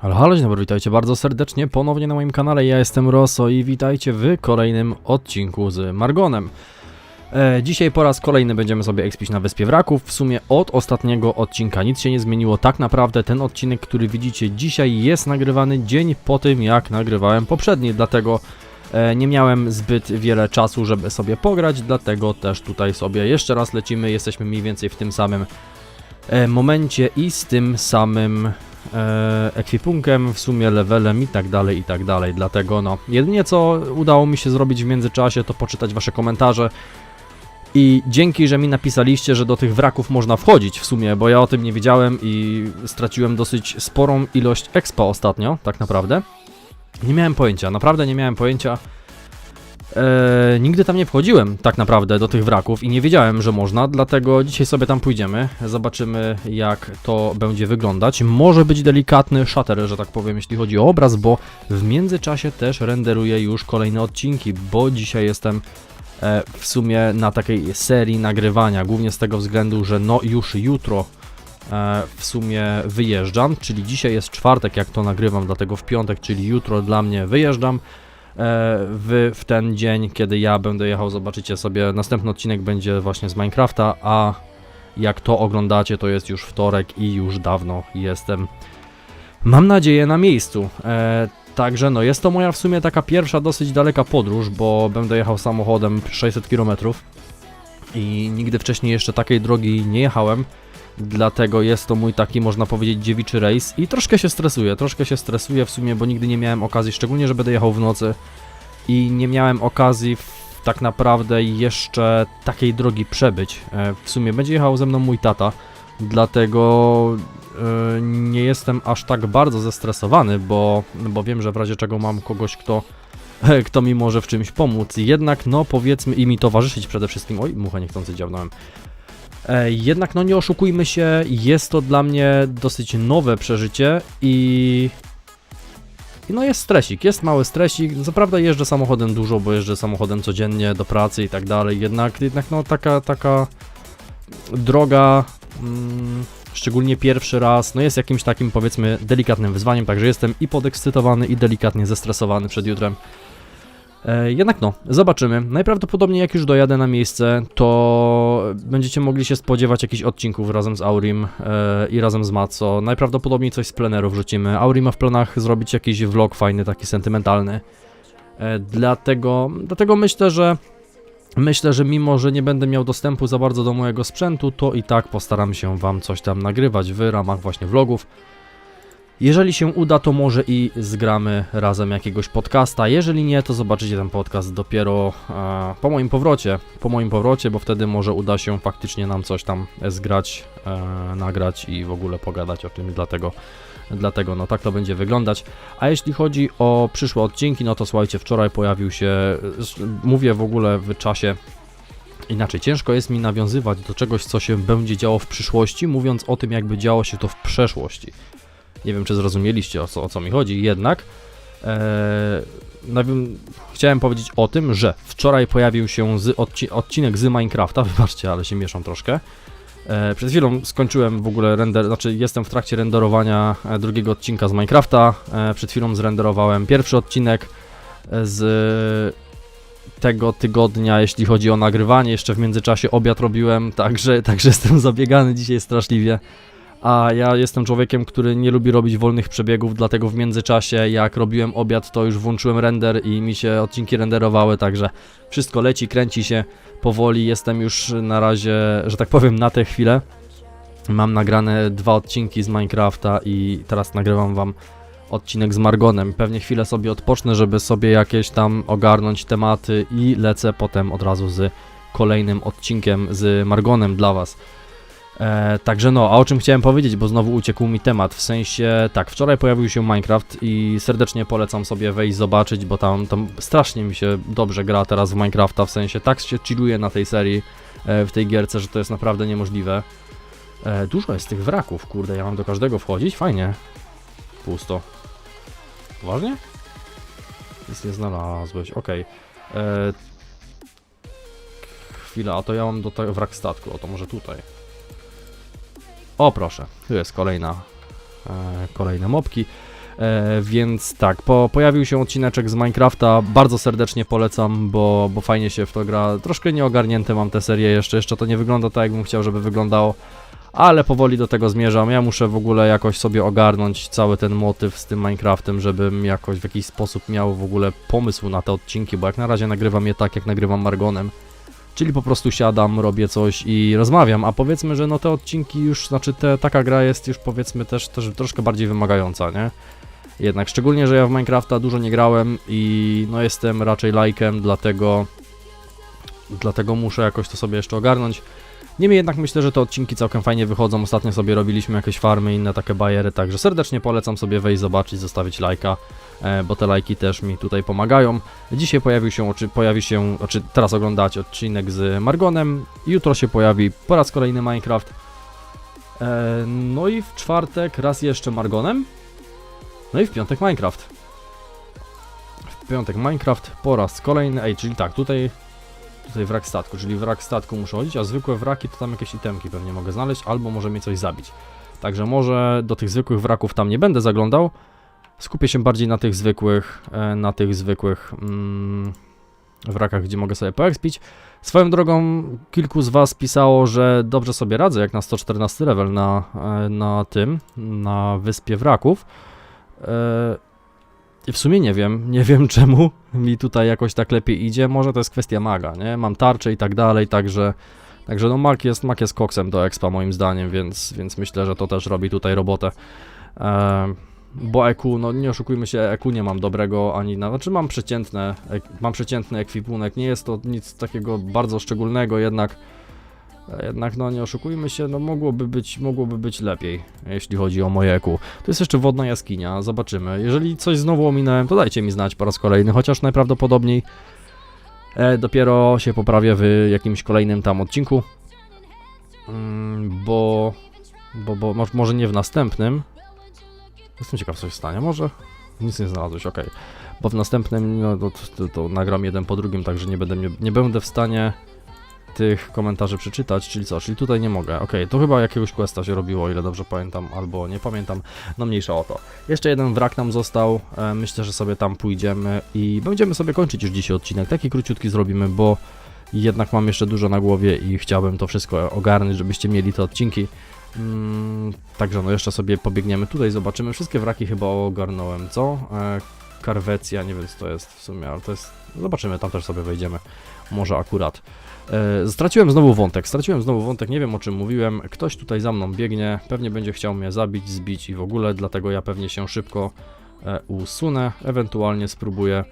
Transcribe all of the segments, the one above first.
Halo, halo, dzień dobry, witajcie bardzo serdecznie ponownie na moim kanale. Ja jestem Rosso i witajcie w kolejnym odcinku z Margonem. E, dzisiaj po raz kolejny będziemy sobie ekspić na Wyspie Wraków. W sumie od ostatniego odcinka nic się nie zmieniło. Tak naprawdę ten odcinek, który widzicie dzisiaj jest nagrywany dzień po tym, jak nagrywałem poprzedni, dlatego e, nie miałem zbyt wiele czasu, żeby sobie pograć, dlatego też tutaj sobie jeszcze raz lecimy. Jesteśmy mniej więcej w tym samym e, momencie i z tym samym e, ekwipunkiem, w sumie levelem i tak dalej, i tak dalej. Dlatego no, jedynie co udało mi się zrobić w międzyczasie, to poczytać wasze komentarze. I dzięki, że mi napisaliście, że do tych wraków można wchodzić w sumie, bo ja o tym nie wiedziałem i straciłem dosyć sporą ilość expa ostatnio, tak naprawdę. Nie miałem pojęcia, naprawdę nie miałem pojęcia. Eee, nigdy tam nie wchodziłem tak naprawdę do tych wraków i nie wiedziałem, że można, dlatego dzisiaj sobie tam pójdziemy. Zobaczymy jak to będzie wyglądać. Może być delikatny shutter, że tak powiem, jeśli chodzi o obraz, bo w międzyczasie też renderuję już kolejne odcinki, bo dzisiaj jestem e, w sumie na takiej serii nagrywania, głównie z tego względu, że no już jutro e, w sumie wyjeżdżam, czyli dzisiaj jest czwartek, jak to nagrywam, dlatego w piątek, czyli jutro dla mnie wyjeżdżam. E, w, w ten dzień, kiedy ja będę jechał, zobaczycie sobie, następny odcinek będzie właśnie z Minecrafta, a jak to oglądacie, to jest już wtorek i już dawno jestem, mam nadzieję, na miejscu. E, także no, jest to moja w sumie taka pierwsza dosyć daleka podróż, bo będę jechał samochodem 600 km i nigdy wcześniej jeszcze takiej drogi nie jechałem. Dlatego jest to mój taki, można powiedzieć, dziewiczy rejs i troszkę się stresuję, troszkę się stresuję w sumie, bo nigdy nie miałem okazji, szczególnie, że będę jechał w nocy i nie miałem okazji tak naprawdę jeszcze takiej drogi przebyć. E, w sumie będzie jechał ze mną mój tata, dlatego e, nie jestem aż tak bardzo zestresowany, bo, bo wiem, że w razie czego mam kogoś, kto, kto mi może w czymś pomóc. Jednak, no powiedzmy, i mi towarzyszyć przede wszystkim. Oj, mucha niechcący dziabnąłem. E, Jednak no nie oszukujmy się, jest to dla mnie dosyć nowe przeżycie i no jest stresik, jest mały stresik. Co prawda jeżdżę samochodem dużo, bo jeżdżę samochodem codziennie do pracy i tak dalej. Jednak, jednak no taka, taka droga, mm, szczególnie pierwszy raz, no jest jakimś takim powiedzmy delikatnym wyzwaniem, także jestem i podekscytowany i delikatnie zestresowany przed jutrem. E, Jednak no, zobaczymy. Najprawdopodobniej jak już dojadę na miejsce, to będziecie mogli się spodziewać jakichś odcinków razem z Aurim e, i razem z Matso. Najprawdopodobniej coś z pleneru wrzucimy. Aurim ma w planach zrobić jakiś vlog fajny, taki sentymentalny. E, Dlatego, dlatego myślę, że myślę, że mimo, że nie będę miał dostępu za bardzo do mojego sprzętu, to i tak postaram się wam coś tam nagrywać w ramach właśnie vlogów. Jeżeli się uda, to może i zgramy razem jakiegoś podcasta. Jeżeli nie, to zobaczycie ten podcast dopiero e, po moim powrocie. Po moim powrocie, bo wtedy może uda się faktycznie nam coś tam zgrać, e, nagrać i w ogóle pogadać o tym. Dlatego, dlatego no tak to będzie wyglądać. A jeśli chodzi o przyszłe odcinki, no to słuchajcie, wczoraj pojawił się, s- mówię w ogóle w czasie Inaczej, ciężko jest mi nawiązywać do czegoś, co się będzie działo w przyszłości, mówiąc o tym, jakby działo się to w przeszłości. Nie wiem, czy zrozumieliście o co, o co mi chodzi, jednak e, chciałem powiedzieć o tym, że wczoraj pojawił się z odci- odcinek z Minecrafta, wybaczcie, ale się mieszam troszkę. E, przed chwilą skończyłem w ogóle render, znaczy jestem w trakcie renderowania e, drugiego odcinka z Minecrafta. E, przed chwilą zrenderowałem pierwszy odcinek e, z tego tygodnia, jeśli chodzi o nagrywanie. Jeszcze w międzyczasie obiad robiłem, także, także jestem zabiegany dzisiaj straszliwie. A ja jestem człowiekiem, który nie lubi robić wolnych przebiegów, dlatego w międzyczasie, jak robiłem obiad, to już włączyłem render i mi się odcinki renderowały, także wszystko leci, kręci się powoli. Jestem już na razie, że tak powiem, na tę chwilę. Mam nagrane dwa odcinki z Minecrafta i teraz nagrywam wam odcinek z Margonem. Pewnie chwilę sobie odpocznę, żeby sobie jakieś tam ogarnąć tematy i lecę potem od razu z kolejnym odcinkiem z Margonem dla was. E, także no, a o czym chciałem powiedzieć, bo znowu uciekł mi temat, w sensie, tak, wczoraj pojawił się Minecraft i serdecznie polecam sobie wejść, zobaczyć, bo tam, tam strasznie mi się dobrze gra teraz w Minecrafta, w sensie tak się chilluje na tej serii, e, w tej gierce, że to jest naprawdę niemożliwe. E, dużo jest tych wraków, kurde, ja mam do każdego wchodzić, fajnie. Pusto. Poważnie? Nic nie znalazłeś, okej. E, Chwila, a to ja mam do wrak statku, o to może tutaj. O proszę, tu jest kolejna, e, kolejne mopki. E, więc tak, po, pojawił się odcineczek z Minecrafta, bardzo serdecznie polecam, bo, bo fajnie się w to gra. Troszkę nieogarnięte mam tę serię jeszcze, jeszcze to nie wygląda tak, jakbym chciał, żeby wyglądało, ale powoli do tego zmierzam. Ja muszę w ogóle jakoś sobie ogarnąć cały ten motyw z tym Minecraftem, żebym jakoś w jakiś sposób miał w ogóle pomysł na te odcinki, bo jak na razie nagrywam je tak, jak nagrywam Margonem. Czyli po prostu siadam, robię coś i rozmawiam, a powiedzmy, że no te odcinki już, znaczy te, taka gra jest już powiedzmy też, też troszkę bardziej wymagająca, nie? Jednak, szczególnie, że ja w Minecrafta dużo nie grałem i no jestem raczej lajkiem, dlatego dlatego muszę jakoś to sobie jeszcze ogarnąć. Niemniej jednak myślę, że te odcinki całkiem fajnie wychodzą. Ostatnio sobie robiliśmy jakieś farmy i inne takie bajery, także serdecznie polecam sobie wejść, zobaczyć, zostawić lajka, e, bo te lajki też mi tutaj pomagają. Dzisiaj pojawił się, oczy, pojawi się, znaczy teraz oglądacie odcinek z Margonem, jutro się pojawi po raz kolejny Minecraft. E, no i w czwartek raz jeszcze Margonem, no i w piątek Minecraft. W piątek Minecraft po raz kolejny, ej, czyli tak, tutaj tutaj wrak statku, czyli wrak statku muszę chodzić, a zwykłe wraki to tam jakieś itemki pewnie mogę znaleźć, albo może mnie coś zabić. Także może do tych zwykłych wraków tam nie będę zaglądał, skupię się bardziej na tych zwykłych, e, na tych zwykłych mm, wrakach, gdzie mogę sobie poekspić. Swoją drogą kilku z Was pisało, że dobrze sobie radzę, jak na 114 level na, e, na tym, na wyspie wraków. I w sumie nie wiem, nie wiem czemu mi tutaj jakoś tak lepiej idzie. Może to jest kwestia maga, nie? Mam tarczę i tak dalej, także. Także no Mark jest, Mark jest koksem do expa moim zdaniem, więc, więc myślę, że to też robi tutaj robotę. Bo EQ, no nie oszukujmy się, EQ nie mam dobrego ani na, znaczy mam przeciętne, mam przeciętny ekwipunek, nie jest to nic takiego bardzo szczególnego, jednak jednak no nie oszukujmy się, no mogłoby być, mogłoby być lepiej, jeśli chodzi o moje. To jest jeszcze wodna jaskinia, zobaczymy. Jeżeli coś znowu ominąłem, to dajcie mi znać po raz kolejny, chociaż najprawdopodobniej e, dopiero się poprawię w jakimś kolejnym tam odcinku. Mm, bo, bo, bo mo- może nie w następnym. Jestem ciekaw, co się stanie, może? Nic nie znalazłeś, okej. Bo w następnym, no to, to, to nagram jeden po drugim, także nie będę, nie, nie będę w stanie tych komentarzy przeczytać, czyli co, czyli tutaj nie mogę. Okej, to chyba jakiegoś questa się robiło, o ile dobrze pamiętam, albo nie pamiętam, no mniejsza o to. Jeszcze jeden wrak nam został, e, myślę, że sobie tam pójdziemy i będziemy sobie kończyć już dzisiaj odcinek, taki króciutki zrobimy, bo jednak mam jeszcze dużo na głowie i chciałbym to wszystko ogarnąć, żebyście mieli te odcinki. Mm, także no jeszcze sobie pobiegniemy tutaj, zobaczymy. Wszystkie wraki chyba ogarnąłem, co? E, Karwecja, nie wiem co to jest w sumie, ale to jest... Zobaczymy, tam też sobie wejdziemy. Może akurat. E, straciłem znowu wątek, straciłem znowu wątek, nie wiem o czym mówiłem. Ktoś tutaj za mną biegnie, pewnie będzie chciał mnie zabić, zbić i w ogóle, dlatego ja pewnie się szybko e, usunę. Ewentualnie spróbuję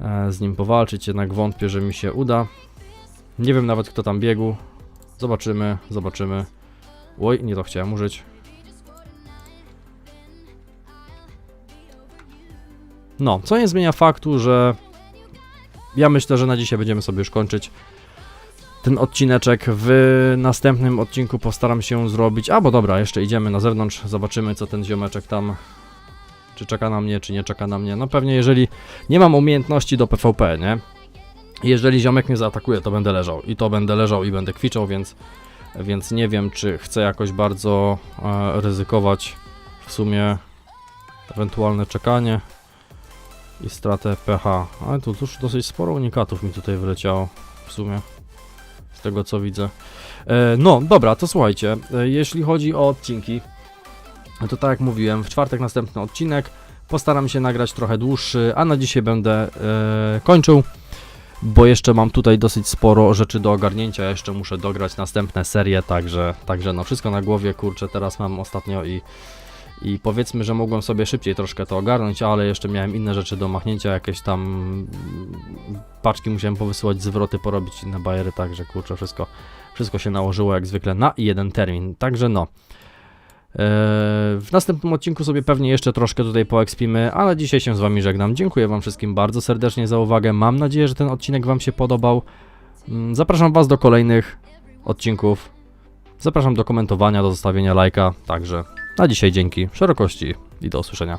e, z nim powalczyć, jednak wątpię, że mi się uda. Nie wiem nawet kto tam biegł. Zobaczymy, zobaczymy. Oj, nie to chciałem użyć. No, co nie zmienia faktu, że ja myślę, że na dzisiaj będziemy sobie już kończyć ten odcineczek. W następnym odcinku postaram się zrobić. A bo dobra, jeszcze idziemy na zewnątrz, zobaczymy co ten ziomeczek tam. Czy czeka na mnie, czy nie czeka na mnie. No pewnie, jeżeli nie mam umiejętności do PvP, nie? Jeżeli ziomek mnie zaatakuje, to będę leżał. I to będę leżał i będę kwiczał, więc, więc nie wiem, czy chcę jakoś bardzo e, ryzykować w sumie ewentualne czekanie i stratę pH. Ale tu już dosyć sporo unikatów mi tutaj wyleciało w sumie. Z tego co widzę. E, no, dobra, to słuchajcie. E, jeśli chodzi o odcinki, to tak jak mówiłem, w czwartek następny odcinek. Postaram się nagrać trochę dłuższy, a na dzisiaj będę e, kończył. Bo jeszcze mam tutaj dosyć sporo rzeczy do ogarnięcia. Jeszcze muszę dograć następne serie, także, także no wszystko na głowie, kurczę, teraz mam ostatnio i i powiedzmy, że mogłem sobie szybciej troszkę to ogarnąć, ale jeszcze miałem inne rzeczy do machnięcia, jakieś tam paczki musiałem powysyłać, zwroty porobić, inne bajery, także kurczę, wszystko, wszystko się nałożyło jak zwykle na jeden termin, także no. Eee, W następnym odcinku sobie pewnie jeszcze troszkę tutaj poekspimy, ale dzisiaj się z Wami żegnam. Dziękuję Wam wszystkim bardzo serdecznie za uwagę. Mam nadzieję, że ten odcinek Wam się podobał. Mm, Zapraszam Was do kolejnych odcinków. Zapraszam do komentowania, do zostawienia lajka. Także na dzisiaj dzięki, szerokości i do usłyszenia.